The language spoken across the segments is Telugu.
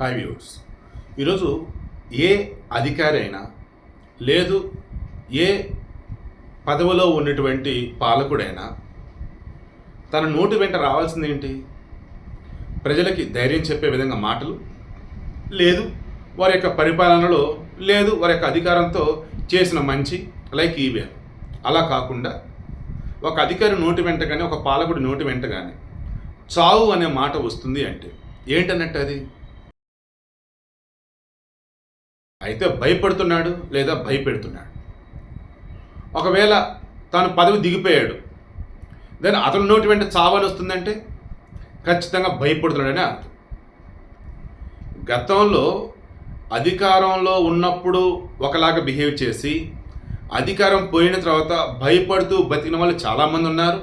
హాయ్ వ్యూవర్స్ ఈరోజు ఏ అధికారి అయినా లేదు ఏ పదవిలో ఉన్నటువంటి పాలకుడైనా తన నోటి వెంట రావాల్సింది ఏంటి ప్రజలకి ధైర్యం చెప్పే విధంగా మాటలు లేదు వారి యొక్క పరిపాలనలో లేదు వారి యొక్క అధికారంతో చేసిన మంచి లైక్ ఈవే అలా కాకుండా ఒక అధికారి నోటి వెంట కానీ ఒక పాలకుడి నోటి వెంట కానీ చావు అనే మాట వస్తుంది అంటే ఏంటన్నట్టు అది? అయితే భయపడుతున్నాడు లేదా భయపెడుతున్నాడు. ఒకవేళ తాను పదవి దిగిపోయాడు దాని అతని నోటి వెంట చావని వస్తుందంటే ఖచ్చితంగా భయపడుతున్నాడని అర్థం. గతంలో అధికారంలో ఉన్నప్పుడు ఒకలాగా బిహేవ్ చేసి అధికారం పోయిన తర్వాత భయపడుతూ బతికిన వాళ్ళు చాలామంది ఉన్నారు.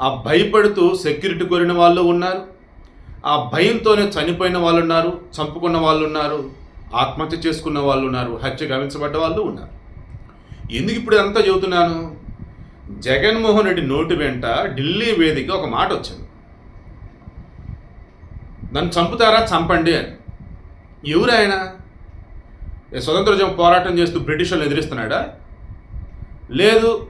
ఆ భయపడుతూ సెక్యూరిటీ కోరిన వాళ్ళు ఉన్నారు. ఆ భయంతోనే చనిపోయిన వాళ్ళు ఉన్నారు చంపుకున్న వాళ్ళు ఉన్నారు. ఆత్మహత్య చేసుకున్న వాళ్ళు ఉన్నారు హత్య గమనించబడ్డ వాళ్ళు ఉన్నారు. ఎందుకు ఇప్పుడు అంతా చెబుతున్నాను జగన్మోహన్ రెడ్డి నోటి వెంట ఢిల్లీ వేదిక ఒక మాట వచ్చింది. నన్ను చంపుతారా? చంపండి అని. ఎవరు ఆయన? ఏ స్వతంత్రోద్యమ పోరాటం చేస్తూ బ్రిటిషర్లు ఎదిరిస్తున్నాడా? లేదు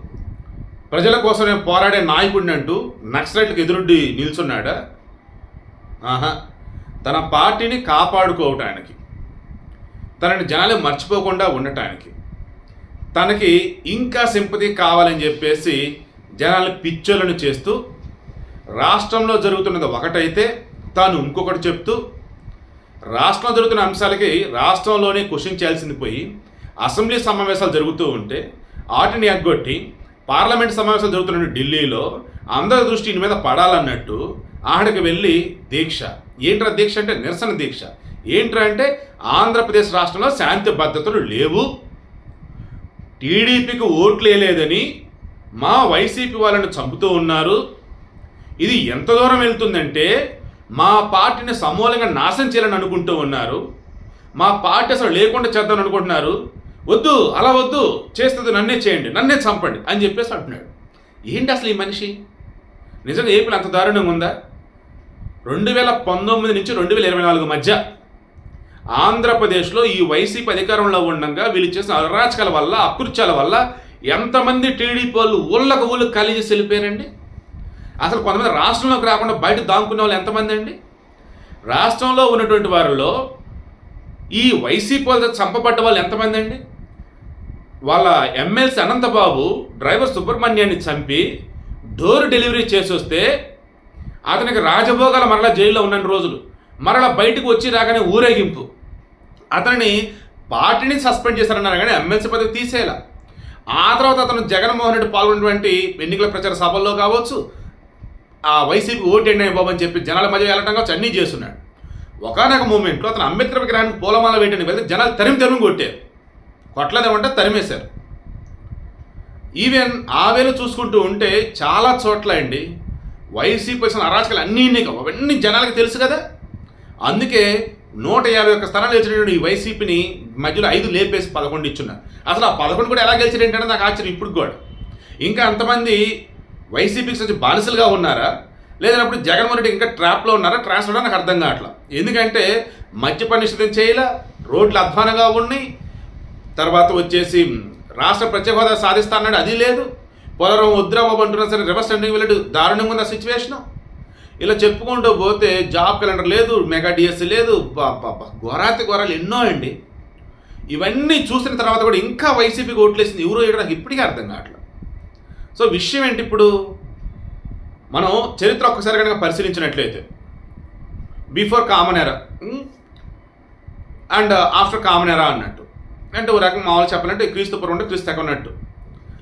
ప్రజల కోసం నేను పోరాడే నాయకుడిని అంటూ నక్సలైట్లకు ఎదురుడ్డి నిల్చున్నాడా? ఆహా తన పార్టీని కాపాడుకోవటానికి. తనని జనాలు మర్చిపోకుండా ఉండటానికి. తనకి ఇంకా సింపతి కావాలని చెప్పేసి జనాలు పిచ్చోలను చేస్తూ రాష్ట్రంలో జరుగుతున్నది ఒకటైతే తాను ఇంకొకటి చెప్తూ రాష్ట్రంలో జరుగుతున్న అంశాలకి రాష్ట్రంలోనే క్వశ్చన్ చేయాల్సింది పోయి అసెంబ్లీ సమావేశాలు జరుగుతూ ఉంటే వాటిని ఎగ్గొట్టి పార్లమెంట్ సమావేశాలు జరుగుతున్న ఢిల్లీలో అందరి దృష్టి మీద పడాలన్నట్టు ఆడికి వెళ్ళి దీక్ష. ఏంట్రా దీక్ష అంటే నిరసన దీక్ష. ఏంట్రా అంటే ఆంధ్రప్రదేశ్ రాష్ట్రంలో శాంతి భద్రతలు లేవు. టీడీపీకి ఓట్లు వేయలేదని మా వైసీపీ వాళ్ళని చంపుతూ ఉన్నారు. ఇది ఎంత దూరం వెళ్తుందంటే మా పార్టీని సమూలంగా నాశనం చేయాలని అనుకుంటూ ఉన్నారు. మా పార్టీ అసలు లేకుండా చేద్దాం అనుకుంటున్నారు. వద్దు అలా వద్దు చేస్తుంది నన్నే చేయండి నన్నే చంపండి అని చెప్పేసి అంటున్నాడు. ఏంటి అసలు ఈ మనిషి? నిజంగా ఏపీలో అంత దారుణంగా ఉందా? రెండు వేల పంతొమ్మిది నుంచి రెండు వేల ఇరవై నాలుగు మధ్య ఆంధ్రప్రదేశ్లో ఈ వైసీపీ అధికారంలో ఉండగా వీళ్ళు చేసిన అరాచకాల వల్ల అకృత్యాల వల్ల ఎంతమంది టీడీపీ వాళ్ళు ఊళ్ళకు ఊళ్ళు కలిసి వెళ్ళిపోయారండి? అసలు కొంతమంది రాష్ట్రంలోకి రాకుండా బయట దాంకునే వాళ్ళు ఎంతమంది అండి? రాష్ట్రంలో ఉన్నటువంటి వారిలో ఈ వైసీపీ వాళ్ళతో చంపబడ్డ వాళ్ళు ఎంతమంది అండి? వాళ్ళ ఎమ్మెల్సీ అనంతబాబు డ్రైవర్ సుబ్రహ్మణ్యాన్ని చంపి డోర్ డెలివరీ చేసి వస్తే అతనికి రాజభోగాల మరలా జైల్లో ఉన్న రోజులు. మరలా బయటకు వచ్చి రాగానే ఊరేగింపు. అతనిని పార్టీని సస్పెండ్ చేశారన్నారు కానీ ఎమ్మెల్సీ పదవి తీసేలా ఆ తర్వాత అతను జగన్మోహన్ రెడ్డి పాల్గొన్నటువంటి ఎన్నికల ప్రచార సభల్లో కావచ్చు ఆ వైసీపీ ఓటేండి బాబు అని చెప్పి జనాల మధ్య వెళ్ళటం కావచ్చు అన్నీ చేస్తున్నాడు. ఒకనొక మూమెంట్లో అతను అంబేద్కర్ విగ్రహానికి పూలమాల వేయడానికి వెళ్తే జనాలు తరిమి తరిమి కొట్టారు. కొట్టలేదేమంటే తరిమేశారు. ఈవెన్ ఆవేలు చూసుకుంటూ ఉంటే చాలా చోట్ల అండి వైసీపీ వచ్చిన అరాచకాలు అన్నీ అవన్నీ జనాలకు తెలుసు కదా. అందుకే నూట యాభై ఒక్క స్థానాలు గెలిచినటువంటి ఈ వైసీపీని మధ్యలో ఐదు లేపేసి పదకొండు ఇచ్చున్నారు. అసలు ఆ పదకొండు కూడా ఎలా గెలిచారు ఏంటంటే నాకు ఆశ్చర్యం ఇప్పుడు కూడా. ఇంకా అంతమంది వైసీపీకి వచ్చి బానిసలుగా ఉన్నారా? లేదన్నప్పుడు జగన్మోహన్ రెడ్డి ఇంకా ట్రాప్లో ఉన్నారా? ట్రాన్స్ఫర్ నాకు అర్థం కావట్లా. ఎందుకంటే మద్యప నిషేధం చేయలే రోడ్లు అధ్వానంగా ఉన్నాయి. తర్వాత వచ్చేసి రాష్ట్ర ప్రత్యేక హోదా సాధిస్తా అన్నాడు అది లేదు. పోలవరం వద్దురాబాబు అంటున్నా సరే రివర్స్ టెండింగ్ వెళ్ళడు. దారుణంగా ఉన్న సిచ్యువేషను ఇలా చెప్పుకుంటూ పోతే జాబ్ క్యాలెండర్ లేదు మెగా డిఎస్సి లేదు ఘోరాతి ఘోరాలు ఎన్నో అండి. ఇవన్నీ చూసిన తర్వాత కూడా ఇంకా వైసీపీకి ఓట్లేసింది ఎవరో ఏడో నాకు ఇప్పటికీ అర్థం కావట్లేదు. సో విషయం ఏంటి ఇప్పుడు? మనం చరిత్ర ఒక్కసారి కనుక పరిశీలించినట్లయితే before common era and after common era అన్నట్టు అంటే ఒక రకం మామూలు చెప్పాలంటే క్రీస్తు పూర్వం అంటే క్రీస్తు శకం అన్నట్టు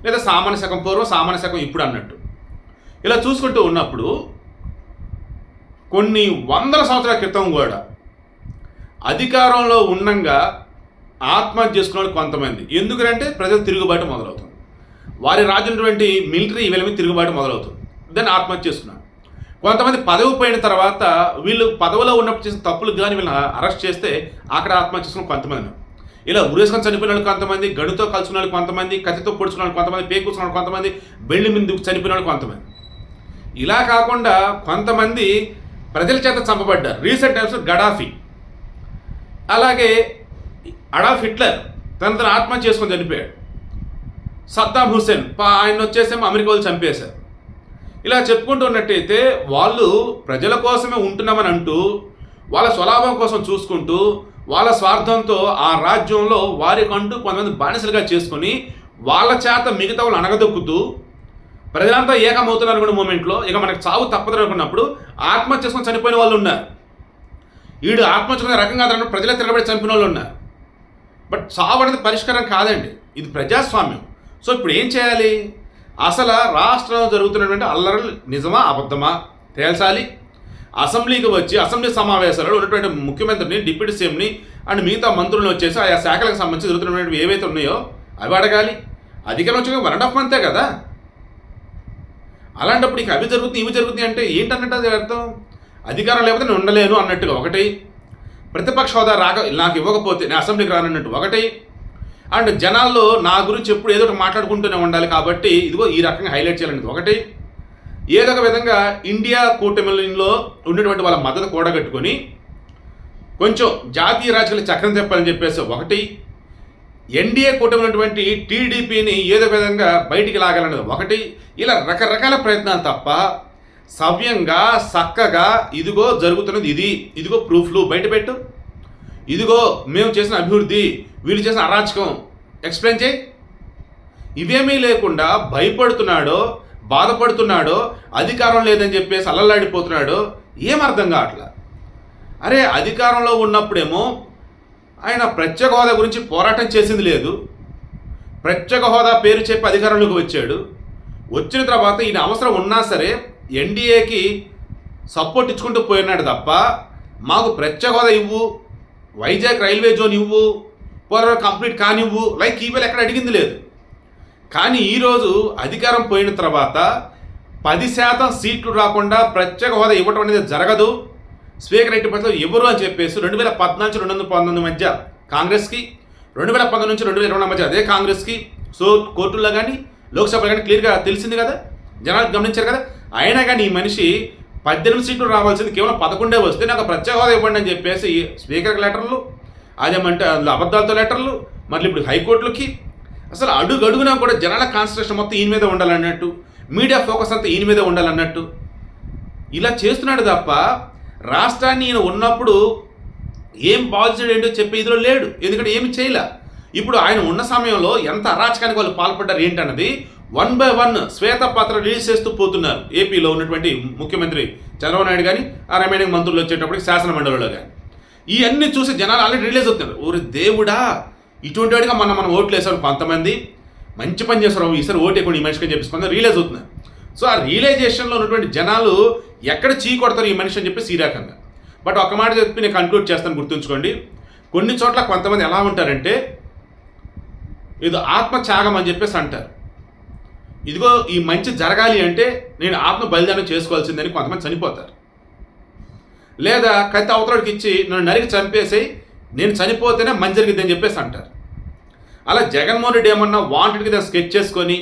లేదా సామాన్య శకం పూర్వం సామాన్య శకం ఇప్పుడు అన్నట్టు. ఇలా చూసుకుంటూ ఉన్నప్పుడు కొన్ని వందల సంవత్సరాల క్రితం కూడా. అధికారంలో ఉండంగా ఆత్మహత్య చేసుకున్న కొంతమంది. ఎందుకంటే ప్రజలు తిరుగుబాటు మొదలవుతుంది. వారి రాజునటువంటి మిలిటరీ వీళ్ళ మీద తిరుగుబాటు మొదలవుతుంది. దాన్ని ఆత్మహత్య చేసుకున్నారు కొంతమంది పదవి పోయిన తర్వాత వీళ్ళు పదవిలో ఉన్నప్పుడు చేసిన తప్పులకు కానీ వీళ్ళని అరెస్ట్ చేస్తే అక్కడ ఆత్మహత్య చేసుకున్న కొంతమంది. ఇలా ఉరేసుకొని చనిపోయిన వాళ్ళు కొంతమంది గడితో కలుసుకున్న వాళ్ళు కొంతమంది కత్తితో పొడుచుకున్న వాళ్ళు కొంతమంది పేకూసుకున్న వాళ్ళు కొంతమంది బెండి మీద చనిపోయిన వాళ్ళు కొంతమంది. ఇలా కాకుండా కొంతమంది ప్రజల చేత చంపబడ్డారు. రీసెంట్ టైమ్స్ గడాఫీ అలాగే అడాఫ్ హిట్లర్ తన తన ఆత్మహత్య చేసుకొని చనిపోయాడు. సద్దాం హుస్సేన్ పా- ఆయన వచ్చేసేమో అమెరికా వాళ్ళు చంపేశారు. ఇలా చెప్పుకుంటూ ఉన్నట్టయితే వాళ్ళు ప్రజల కోసమే ఉంటున్నామని అంటూ వాళ్ళ స్వలాభం కోసం చూసుకుంటూ వాళ్ళ స్వార్థంతో ఆ రాజ్యంలో వారికంటూ కొంతమంది బానిసలుగా చేసుకొని వాళ్ళ చేత మిగతా వాళ్ళు అణగదొక్కుతూ ప్రజలంతా ఏకమవుతున్నారు అనుకున్న మూమెంట్లో. ఇక మనకు చావు తప్పదు అనుకున్నప్పుడు ఆత్మహత్య చేసుకొని చనిపోయిన వాళ్ళు ఉన్నారు. వీడు ఆత్మహత్య చేసుకునే రకంగా కాదు ప్రజలే తిరగబడి చంపిన వాళ్ళు ఉన్నారు. బట్ చావు అనేది పరిష్కారం కాదండి. ఇది ప్రజాస్వామ్యం. సో ఇప్పుడు ఏం చేయాలి? అసలు రాష్ట్రంలో జరుగుతున్నటువంటి అల్లరలు నిజమా అబద్ధమా? తేల్చాలి. అసెంబ్లీకి వచ్చి అసెంబ్లీ సమావేశాలలో ఉన్నటువంటి ముఖ్యమంత్రిని డిప్యూటీ సీఎంని అండ్ మిగతా మంత్రులను వచ్చేసి ఆయా శాఖలకు సంబంధించి జరుగుతున్నటువంటి ఏవైతే ఉన్నాయో అవి అడగాలి. అధికారం వచ్చి వన్ అండ్ హాఫ్ మంతే కదా. అలాంటప్పుడు ఇక అవి జరుగుతుంది ఇవి జరుగుతుంది అంటే ఏంటన్నట్టు అది అర్థం? అధికారం లేకపోతే నేను ఉండలేను అన్నట్టుగా ఒకటి. ప్రతిపక్ష హోదా రాక నాకు ఇవ్వకపోతే నేను అసెంబ్లీకి రానన్నట్టు ఒకటి. అండ్ జనాల్లో నా గురించి ఎప్పుడు ఏదో ఒకటి మాట్లాడుకుంటూనే ఉండాలి కాబట్టి ఇదిగో ఈ రకంగా హైలైట్ చేయాలనేది ఒకటి. ఏదో ఒక విధంగా ఇండియా కూటమిలో ఉండేటువంటి వాళ్ళ మద్దతు కూడగట్టుకొని కొంచెం జాతీయ రాజకీయాలు చక్రం తెప్పాలని చెప్పేసి ఒకటి. ఎన్డీఏ కూటమినటువంటి టీడీపీని ఏదో విధంగా బయటికి లాగాలన్నది ఒకటి. ఇలా రకరకాల ప్రయత్నాలు తప్ప సవ్యంగా చక్కగా ఇదిగో జరుగుతున్నది ఇది. ఇదిగో ప్రూఫ్లు బయట పెట్టు. ఇదిగో మేము చేసిన అభివృద్ధి వీళ్ళు చేసిన అరాచకం. ఎక్స్ప్లెయిన్ చేయి. ఇవేమీ లేకుండా భయపడుతున్నాడో బాధపడుతున్నాడో అధికారం లేదని చెప్పేసి అల్లల్లాడిపోతున్నాడో ఏం అర్థం కావట్లా? అరే అధికారంలో ఉన్నప్పుడేమో ఆయన ప్రత్యేక హోదా గురించి పోరాటం చేసింది లేదు. ప్రత్యేక హోదా పేరు చెప్పి అధికారంలోకి వచ్చాడు. వచ్చిన తర్వాత ఈయన అవసరం ఉన్నా సరే ఎన్డీఏకి సపోర్ట్ ఇచ్చుకుంటూ పోయినాడు తప్ప మాకు ప్రత్యేక హోదా ఇవ్వు వైజాగ్ రైల్వే జోన్ ఇవ్వు పోరాటం కంప్లీట్ కానివ్వు లైక్ ఈవేళ ఎక్కడ అడిగింది లేదు. కానీ ఈరోజు అధికారం పోయిన తర్వాత పది శాతం సీట్లు రాకుండా ప్రత్యేక హోదా ఇవ్వటం అనేది జరగదు. స్పీకర్ ఎట్టి పరిస్థితుల్లో ఎవరు అని చెప్పేసి రెండు వేల పద్నాలుగు నుంచి రెండు వందల పంతొమ్మిది మధ్య కాంగ్రెస్కి రెండు వేల పంతొమ్మిది నుంచి రెండు వేల ఇరవై మధ్య అదే కాంగ్రెస్కి. సో కోర్టుల్లో కానీ లోక్సభలో కానీ క్లియర్గా తెలిసింది కదా? జనాలు గమనించారు కదా? అయినా కానీ ఈ మనిషి పద్దెనిమిది సీట్లు రావాల్సింది కేవలం పదకొండే వస్తే నాకు ప్రత్యేక హోదా ఇవ్వండి అని చెప్పేసి స్పీకర్కి లెటర్లు అదేమంటే అందులో అబద్ధాలతో లెటర్లు మళ్ళీ ఇప్పుడు హైకోర్టులకి. అసలు అడుగు అడుగునా కూడా జనాల కాన్సన్ట్రేషన్ మొత్తం ఈయన మీద ఉండాలన్నట్టు మీడియా ఫోకస్ అంతా ఈయన మీద ఉండాలన్నట్టు. ఇలా చేస్తున్నాడు తప్ప రాష్ట్రాన్ని ఈయన ఉన్నప్పుడు ఏం బాధ్యత ఏంటో చెప్పే ఇదిలో లేడు. ఎందుకంటే ఏమి చేయలే. ఇప్పుడు ఆయన ఉన్న సమయంలో ఎంత అరాచకానికి వాళ్ళు పాల్పడ్డారు ఏంటన్నది వన్ బై వన్ శ్వేతపత్ర రిలీజ్ చేస్తూ పోతున్నారు. ఏపీలో ఉన్నటువంటి ముఖ్యమంత్రి చంద్రబాబు నాయుడు కానీ ఆ రిమైనింగ్ మంత్రులు వచ్చేటప్పటికి శాసనమండలిలో కానీ ఇవన్నీ చూసి జనాలు ఆల్రెడీ రిలీజ్ అవుతున్నారు. ఊరి దేవుడా ఇటువంటి వాడిగా మనం మనం ఓట్లు వేసాం కొంతమంది. మంచి పని చేస్తారు ఈసారి ఓటు ఎక్కువ ఈ మనిషికి చెప్పేసి కొంత రిలీజ్ అవుతున్నారు. సో ఆ రియలైజేషన్లో ఉన్నటువంటి జనాలు ఎక్కడ చీ కొడతారు ఈ మనిషి అని చెప్పి ఈ రకంగా బట్ ఒక మాట చెప్పి నేను కంక్లూడ్ చేస్తాను గుర్తుంచుకోండి. కొన్ని చోట్ల కొంతమంది ఎలా ఉంటారంటే ఇది ఆత్మత్యాగం అని చెప్పేసి అంటారు. ఇదిగో ఈ మంచి జరగాలి అంటే నేను ఆత్మ బలిదానం చేసుకోవాల్సిందని కొంతమంది చనిపోతారు. లేదా కత్తి అవతలకి ఇచ్చి నన్ను నరికి చంపేసి నేను చనిపోతేనే మంచి జరిగిద్దని చెప్పేసి అంటారు. అలా జగన్మోహన్ రెడ్డి ఏమన్నా వాంటెడ్కి దాన్ని స్కెచ్ చేసుకొని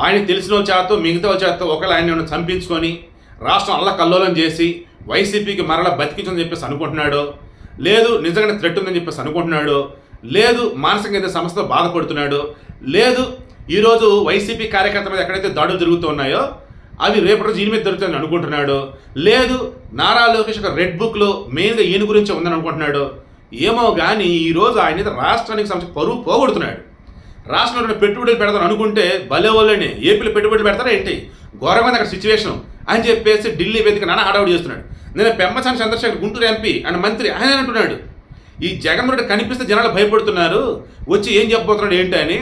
ఆయనకి తెలిసిన వాళ్ళ చేత మిగతా వాళ్ళ చేత ఆయన చంపించుకొని రాష్ట్రం అల్ల కల్లోలం చేసి వైసీపీకి మరలా బతికించని చెప్పేసి అనుకుంటున్నాడు లేదు నిజంగానే థ్రెట్ ఉందని చెప్పేసి అనుకుంటున్నాడు లేదు మానసికంగా ఏదో సమస్యతో బాధపడుతున్నాడు లేదు ఈరోజు వైసీపీ కార్యకర్త మీద ఎక్కడైతే దాడులు జరుగుతున్నాయో అవి రేపటి రోజు ఈయన మీద దొరుకుతాయని అనుకుంటున్నాడు లేదు నారా లోకేష్ ఒక రెడ్ బుక్లో మెయిన్గా ఈయన గురించి ఉందని అనుకుంటున్నాడు ఏమో కానీ ఈరోజు ఆయన రాష్ట్రానికి సంబంధించి పరువు పోగొడుతున్నాడు. రాష్ట్రంలో పెట్టుబడులు పెడతాను అనుకుంటే భలే వాళ్ళని ఏపీలో పెట్టుబడులు పెడతారా ఏంటి? ఘోరమైన అక్కడ సిచ్యువేషన్ అని చెప్పేసి ఢిల్లీ వేదిక నాన్న హడావుడి చేస్తున్నాడు. నేను పెమ్మసాని చంద్రశేఖర్ గుంటూరు ఎంపీ అండ్ మంత్రి ఆయన అంటున్నాడు. ఈ జగన్మోహన్ రెడ్డి కనిపిస్తే జనాలు భయపడుతున్నారు. వచ్చి ఏం చెప్పబోతున్నాడు ఏంటి అని?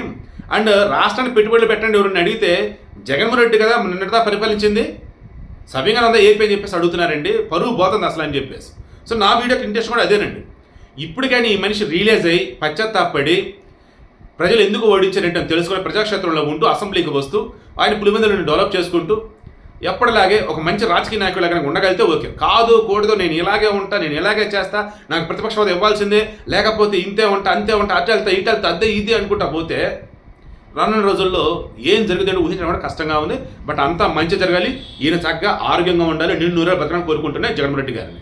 అండ్ రాష్ట్రానికి పెట్టుబడులు పెట్టండి ఎవరిని అడిగితే జగన్మోహన్ రెడ్డి కదా నిన్నటిదా పరిపాలించింది? సవ్యంగా అంతా ఏపీ అని చెప్పేసి అడుగుతున్నారండి. పరువు పోతుంది అసలు అని చెప్పేసి. సో నా వీడియోకి ఇంట్రెస్ట్ కూడా అదేనండి. ఇప్పటికైనా ఈ మనిషి రియలైజ్ అయ్యి పశ్చాత్తాపడి ప్రజలు ఎందుకు ఓడించారంటే తెలుసుకుని ప్రజాక్షేత్రంలో ఉంటూ అసెంబ్లీకి వస్తూ ఆయన పులివెందులను డెవలప్ చేసుకుంటూ ఎప్పటిలాగే ఒక మంచి రాజకీయ నాయకులు కనుక ఉండగలిగితే ఓకే. కాదు కూడదు నేను ఇలాగే ఉంటా నేను ఇలాగే చేస్తా నాకు ప్రతిపక్ష హోదా ఇవ్వాల్సిందే లేకపోతే ఇంతే ఉంటా అంతే ఉంటా అటు వెళ్తా ఇటు వెళ్తా అదే ఇది అనుకుంటా పోతే రానున్న రోజుల్లో ఏం జరుగుతుందో ఊహించడం కూడా కష్టంగా ఉంది. బట్ అంతా మంచి జరగాలి ఈయన చక్కగా ఆరోగ్యంగా ఉండాలి నిన్ను నూరే బతకడం కోరుకుంటున్నాయి జగన్మోహన్ రెడ్డి గారిని.